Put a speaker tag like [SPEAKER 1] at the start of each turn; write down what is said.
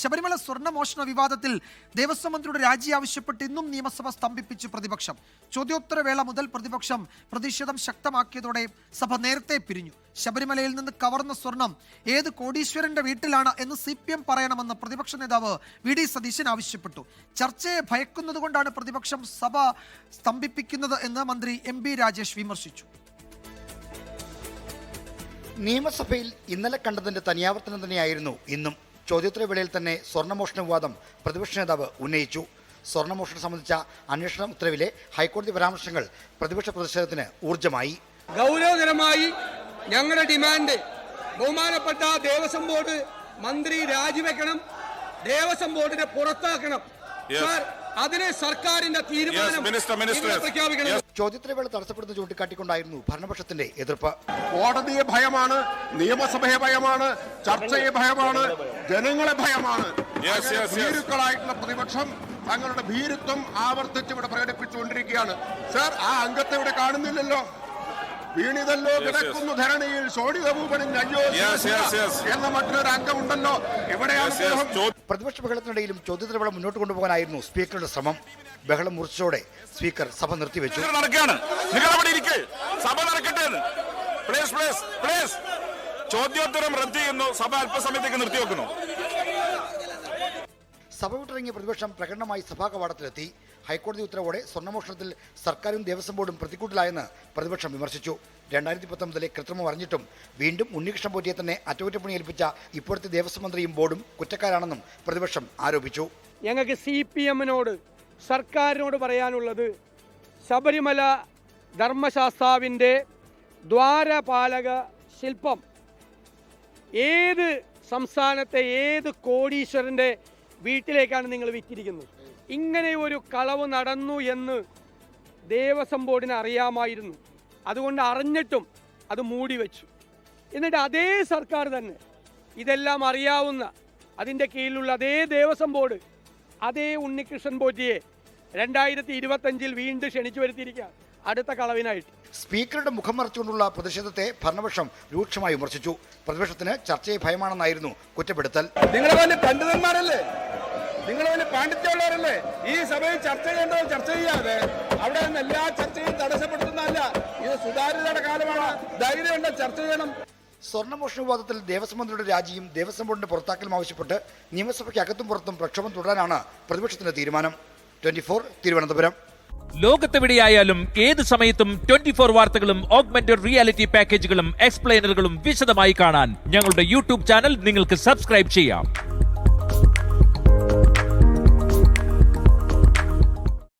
[SPEAKER 1] ശബരിമല സ്വർണമോഷണ വിവാദത്തിൽ ദേവസ്വം മന്ത്രിയുടെ രാജി ആവശ്യപ്പെട്ട് ഇന്നും നിയമസഭ സ്തംഭിപ്പിച്ചു പ്രതിപക്ഷം. ചോദ്യോത്തരവേള മുതൽ പ്രതിപക്ഷം പ്രതിഷേധം ശക്തമാക്കിയതോടെ സഭ നേരത്തെ പിരിഞ്ഞു. ശബരിമലയിൽ നിന്ന് കവർന്ന സ്വർണം ഏത് കോടീശ്വരന്റെ വീട്ടിലാണ് എന്ന് സി പി എം പറയണമെന്ന് പ്രതിപക്ഷ നേതാവ് വി ഡി സതീശൻ ആവശ്യപ്പെട്ടു. ചർച്ചയെ ഭയക്കുന്നതുകൊണ്ടാണ് പ്രതിപക്ഷം സഭ സ്തംഭിപ്പിക്കുന്നത് എന്ന് മന്ത്രി എം ബി രാജേഷ് വിമർശിച്ചു.
[SPEAKER 2] നിയമസഭയിൽ ഇന്നലെ കണ്ടതിന്റെ തനിയാവർത്തനം തന്നെയായിരുന്നു ഇന്നും. ചോദ്യോത്തരവേളയിൽ തന്നെ സ്വർണമോഷണ വിവാദം പ്രതിപക്ഷ നേതാവ് ഉന്നയിച്ചു. സ്വർണമോഷണം സംബന്ധിച്ച അന്വേഷണ ഉത്തരവിലെ ഹൈക്കോടതി പരാമർശങ്ങൾ പ്രതിപക്ഷ പ്രതിഷേധത്തിന് ഊർജമായി
[SPEAKER 3] ഗൗരവകരമായി ഞങ്ങളുടെ ഡിമാൻഡ് ബഹുമാനപ്പെട്ട ദേവസ്വം ബോർഡ് മന്ത്രി രാജിവെക്കണം ദേവസ്വം ബോർഡിനെ പുറത്താക്കണം. സാർ അതിന് സർക്കാരിന്റെ തീരുമാനം. പ്രഖ്യാപിക്കണം.
[SPEAKER 2] ചോദ്യോത്തരവേള തടസ്സപ്പെടുന്ന ചൂണ്ടിക്കാട്ടിക്കൊണ്ടായിരുന്നു ഭരണപക്ഷത്തിന്റെ എതിർപ്പ്.
[SPEAKER 4] കോടതിയെ ഭയമാണ് നിയമസഭയെ ഭയമാണ് ചർച്ചയെ ഭയമാണ് ജനങ്ങളെ ഭയമാണ്. ഭീരുക്കളായിട്ടുള്ള പ്രതിപക്ഷം തങ്ങളുടെ ഭീരുത്വം ആവർത്തിച്ച് ഇവിടെ പ്രകടിപ്പിച്ചുകൊണ്ടിരിക്കുകയാണ്. സാർ ആ അംഗത്തെ ഇവിടെ കാണുന്നില്ലല്ലോ. വീണിതല്ലോ. കിടക്കുന്നു ധരണിയിൽ. ശോണിതഭൂപനും അയ്യോ
[SPEAKER 5] Yes, yes, yes.
[SPEAKER 4] എന്ന മറ്റൊരു അംഗമുണ്ടല്ലോ എവിടെയാണ്
[SPEAKER 2] പ്രതിപക്ഷ ബഹളത്തിനിടയിലും ചോദ്യോത്തരവേള മുന്നോട്ട് കൊണ്ടുപോകാനായിരുന്നു സ്പീക്കറുടെ ശ്രമം. ബഹളം മുറിച്ചോടെ സ്പീക്കർ സഭ നിർത്തിവെച്ചു.
[SPEAKER 5] നിങ്ങൾ നടക്കുകയാണ്. നിങ്ങൾ അവിടെ ഇരിക്കേ. സഭ നടക്കട്ടെ പ്ലീസ് പ്ലീസ് പ്ലീസ് ചോദ്യോത്തരം റദ്ദ് ചെയ്യുന്നു. സഭ അല്പസമയത്തേക്ക് നിർത്തിവെക്കുന്നു.
[SPEAKER 2] സഭ വിട്ടിറങ്ങിയ പ്രതിപക്ഷം പ്രകടനമായി സഭാ കവാടത്തിലെത്തി ഹൈക്കോടതി ഉത്തരവോടെ സ്വർണമോഷണത്തിൽ സർക്കാരും ദേവസ്വം ബോർഡും പ്രതിക്കൂട്ടിലായെന്ന് പ്രതിപക്ഷം വിമർശിച്ചു. രണ്ടായിരത്തി പത്തൊമ്പതിലെ കൃത്രിമം അറിഞ്ഞിട്ടും വീണ്ടും ഉണ്ണികൃഷ്ണൻ പോറ്റിയെ തന്നെ അറ്റകുറ്റപ്പണി ഏൽപ്പിച്ച ഇപ്പോഴത്തെ ദേവസ്വം മന്ത്രിയും ബോർഡും കുറ്റക്കാരാണെന്നും പ്രതിപക്ഷം ആരോപിച്ചു.
[SPEAKER 3] ഞങ്ങൾക്ക് സി പി എമ്മിനോട് സർക്കാരിനോട് പറയാനുള്ളത് ശബരിമല ധർമ്മശാസ്താവിന്റെ ദ്വാരപാലക ശില്പം. ഏത് സംസ്ഥാനത്തെ ഏത് കോടീശ്വരന്റെ വീട്ടിലേക്കാണ് നിങ്ങൾ വിറ്റിരിക്കുന്നത്. ഇങ്ങനെ ഒരു കളവ് നടന്നു എന്ന് ദേവസ്വം ബോർഡിന് അറിയാമായിരുന്നു. അതുകൊണ്ട് അറിഞ്ഞിട്ടും അത് മൂടി വെച്ചു. എന്നിട്ട് അതേ സർക്കാർ തന്നെ ഇതെല്ലാം അറിയാവുന്ന അതിന്റെ കീഴിലുള്ള അതേ ദേവസ്വം ബോർഡ് അതേ ഉണ്ണികൃഷ്ണൻ പോറ്റിയെ രണ്ടായിരത്തി ഇരുപത്തഞ്ചിൽ വീണ്ടും ക്ഷണിച്ചു വരുത്തിയിരിക്കുക അടുത്ത കളവിനായിട്ട്.
[SPEAKER 2] സ്പീക്കറുടെ മുഖം മറച്ചുകൊണ്ടുള്ള പ്രതിഷേധത്തെ ഭരണപക്ഷം രൂക്ഷമായി വിമർശിച്ചു. പ്രതിപക്ഷത്തിന് ചർച്ചയെ ഭയമാണെന്നായിരുന്നു കുറ്റപ്പെടുത്തൽ.
[SPEAKER 3] നിങ്ങളെ പോലെ പണ്ഡിതന്മാരല്ലേ? നിങ്ങൾ അതിന് പാണ്ഡിത്യമുള്ളവരല്ലേ? ഈ സഭയിൽ ചർച്ച ചെയ്യേണ്ടത് ചർച്ച ചെയ്യാതെ അവിടെ നിന്ന് എല്ലാ ചർച്ചയും തടസ്സപ്പെടുത്തുന്നതല്ല. ഇത് സുതാര്യതയുടെ കാലമാണ്. ധൈര്യമുണ്ട് ചർച്ച ചെയ്യണം.
[SPEAKER 2] സ്വർണമോഷണ വിവാദത്തിൽ ദേവസ്വം മന്ത്രിയുടെ രാജിയും ദേവസ്വം ബോർഡിന്റെ പുറത്താക്കലും ആവശ്യപ്പെട്ട് നിയമസഭയ്ക്ക് അകത്തും പുറത്തും പ്രക്ഷോഭം തുടരാനാണ് പ്രതിപക്ഷത്തിന്റെ തീരുമാനം. Twenty four Thiruvananthapuram.
[SPEAKER 6] ലോകത്തെവിടെയായാലും ഏത് സമയത്തും ട്വന്റി ഫോർ വാർത്തകളും ഓഗ്മെന്റഡ് റിയാലിറ്റി പാക്കേജുകളും എക്സ്പ്ലെയിനറുകളും വിശദമായി കാണാൻ ഞങ്ങളുടെ യൂട്യൂബ് ചാനൽ നിങ്ങൾക്ക് സബ്സ്ക്രൈബ് ചെയ്യാം.